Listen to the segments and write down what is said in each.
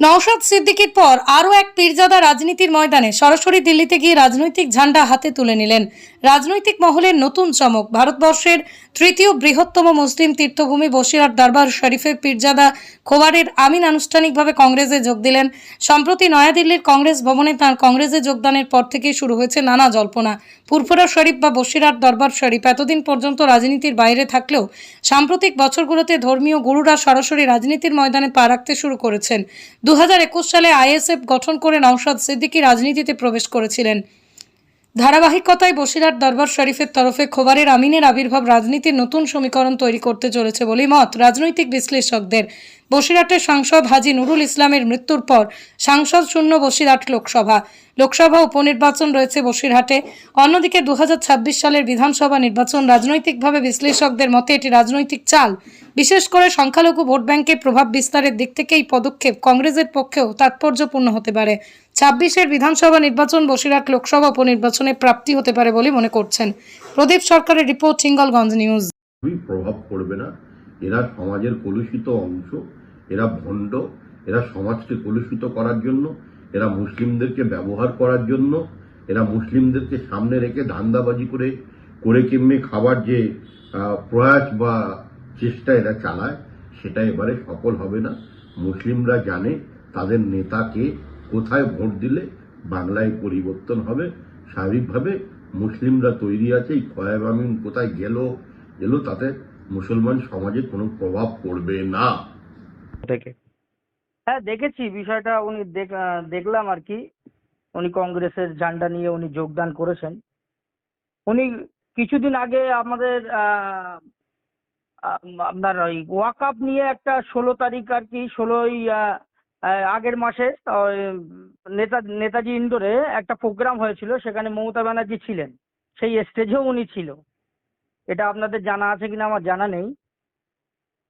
নওশাদ সিদ্দিকির পর আরও এক পীরজাদা রাজনীতির ময়দানে সরাসরি দিল্লিতে গিয়ে রাজনৈতিক ঝান্ডা হাতে তুলে নিলেন। রাজনৈতিক মহলের নতুন চমক, ভারতবর্ষের তৃতীয় বৃহত্তম মুসলিম তীর্থভূমি বসিরহাট দরবার শরীফে পীরজাদা খোবারের আমিন আনুষ্ঠানিকভাবে কংগ্রেসে যোগ দিলেন। সম্প্রতি নয়াদিল্লির কংগ্রেস ভবনে তাঁর কংগ্রেসে যোগদানের পর থেকেই শুরু হয়েছে নানা জল্পনা। ফুরফুরা শরীফ বা বসিরহাট দরবার শরীফ এতদিন পর্যন্ত রাজনীতির বাইরে থাকলেও সাম্প্রতিক বছরগুলোতে ধর্মীয় গুরুরা সরাসরি রাজনীতির ময়দানে পা রাখতে শুরু করেছেন। দু হাজার একুশ সালে আইএসএফ গঠন করে নওশাদ সিদ্দিকী রাজনীতিতে প্রবেশ করেছিলেন। ধারাবাহিকতায় বসিরহাট দরবার শরীফের তরফে খোবারের আমিনের আবির্ভাব রাজনীতির নতুন সমীকরণ তৈরি করতে চলেছে বলেই মত রাজনৈতিক বিশ্লেষকদের। বসিরহাটের সাংসদ হাজি নুরুল ইসলামের মৃত্যুর পর সাংসদ শূন্য, বসিরহাট লোকসভা। লোকসভা উপনির্বাচন রয়েছে বসিরহাটে। অন্যদিকে দুহাজার ছাব্বিশ সালের বিধানসভা নির্বাচন রাজনৈতিকভাবে বিশ্লেষকদের মতে এটি রাজনৈতিক চাল। বিশেষ করে সংখ্যালঘু ভোট ব্যাংকে প্রভাব বিস্তারের দিক থেকে এই পদক্ষেপ কংগ্রেসের পক্ষেও তাৎপর্যপূর্ণ হতে পারে। ছাব্বিশের বিধানসভা নির্বাচন বসিরহাট লোকসভা উপনির্বাচনে প্রাপ্তি হতে পারে বলে মনে করছেন। প্রদীপ সরকারের রিপোর্ট হিঙ্গলগঞ্জ নিউজ। প্রভাব পড়বে না। এরা সমাজের কলুষিত অংশ। এরা ভণ্ড, এরা সমাজকে কলুষিত করার জন্য, এরা মুসলিমদেরকে ব্যবহার করার জন্য, এরা মুসলিমদেরকে সামনে রেখে ধান্দাবাজি করে করে কেমনে খাবার যে প্রয়াস বা চেষ্টা এরা চালায়, সেটা এবারে সফল হবে না। মুসলিমরা জানে তাদের নেতাকে কোথায় ভোট দিলে বাংলায় পরিবর্তন হবে। স্বাভাবিকভাবে মুসলিমরা তৈরি আছে, এই খয়াব আমিন কোথায় গেল এলো তাতে মুসলমান সমাজে কোনো প্রভাব পড়বে না। থেকে? হ্যাঁ দেখেছি। বিষয়টা উনি দেখ- দেখলাম আর কি। উনি কংগ্রেসের ঝান্ডা নিয়ে উনি যোগদান করেছেন। উনি কিছুদিন আগে আমাদের আপনার ওই ওয়াকাপ নিয়ে একটা ষোলো তারিখ আর কি, ষোলোই আগের মাসে নেতা, নেতাজি ইন্দোরে একটা প্রোগ্রাম হয়েছিল, সেখানে মমতা ব্যানার্জি ছিলেন। সেই স্টেজেও উনি ছিল। এটা আপনাদের জানা আছে কিনা আমার জানা নেই।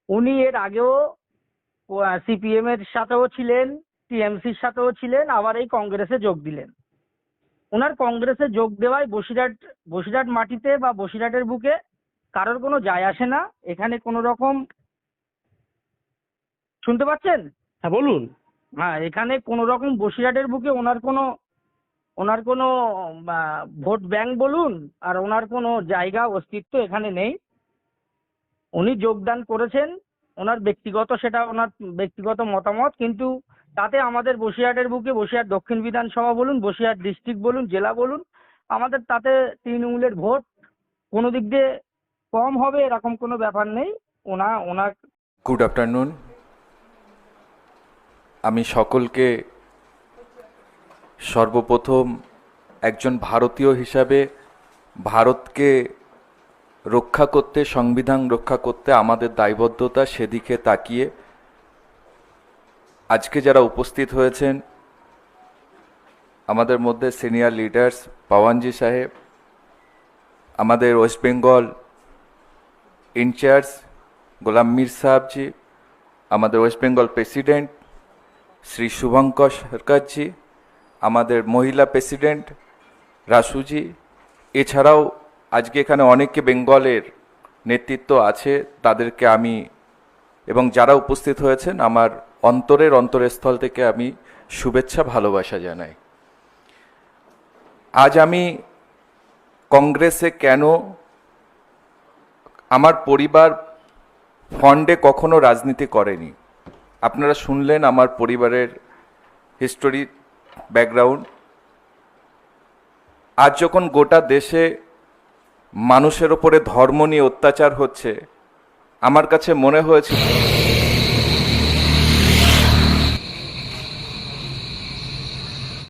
উনি এর আগেও সিপিএম এর সাথেও ছিলেন টিএমসির সাথেও ছিলেন আবার এই কংগ্রেসে যোগ দিলেন। ওনার কংগ্রেসে যোগ দেওয়ায় বসিরহাট বসিরহাট মাটিতে বা বসিরহাটের বুকে কারোর কোনো যায় আসে না। এখানে কোনো রকম শুনতে পাচ্ছেন? হ্যাঁ বলুন। হ্যাঁ এখানে কোনো রকম বসিরহাটের বুকে ওনার কোনো ওনার কোনো ভোট ব্যাংক বলুন আর ওনার কোনো জায়গা অস্তিত্ব এখানে নেই। উনি যোগদান করেছেন। ওনার ব্যক্তিগত সেটা, ওনার ব্যক্তিগত মতামত, কিন্তু তাতে আমাদের বসিরহাটের বুকে, বসিরহাট দক্ষিণ বিধানসভা বলুন, বসিরহাট ডিস্ট্রিক্ট বলুন, জেলা বলুন, আমাদের তাতে তৃণমূলের ভোট কোনো দিক দিয়ে কম হবে এরকম কোনো ব্যাপার নেই। ওনা ওনার গুড আফটারনুন আমি সকলকে সর্বপ্রথম একজন ভারতীয় হিসাবে ভারতকে রক্ষা করতে, সংবিধান রক্ষা করতে আমাদের দায়বদ্ধতা সেদিকে তাকিয়ে আজকে যারা উপস্থিত হয়েছেন, আমাদের মধ্যে সিনিয়র লিডার্স পাওয়ানজি সাহেব, আমাদের West Bengal incharge Golam Mir Sahibji, আমাদের West Bengal president Shri Subhankar সরকারজি, আমাদের মহিলা প্রেসিডেন্ট রাসুজি, এছাড়াও আজকে এখানে অনেকে বেঙ্গলের নেতৃত্ব আছে, তাদেরকে আমি এবং যারা উপস্থিত হয়েছেন, আমার অন্তরের অন্তরস্থল থেকে আমি শুভেচ্ছা, ভালোবাসা জানাই। আজ আমি কংগ্রেসে কেন আমার পরিবার ফন্ডে কখনো রাজনীতি করেনি? আপনারা শুনলেন আমার পরিবারের হিস্টোরি ব্যাকগ্রাউন্ড আজ যখন গোটা দেশে মানুষের ওপরে ধর্ম নিয়ে অত্যাচার হচ্ছে। আমার কাছে মনে হয়েছে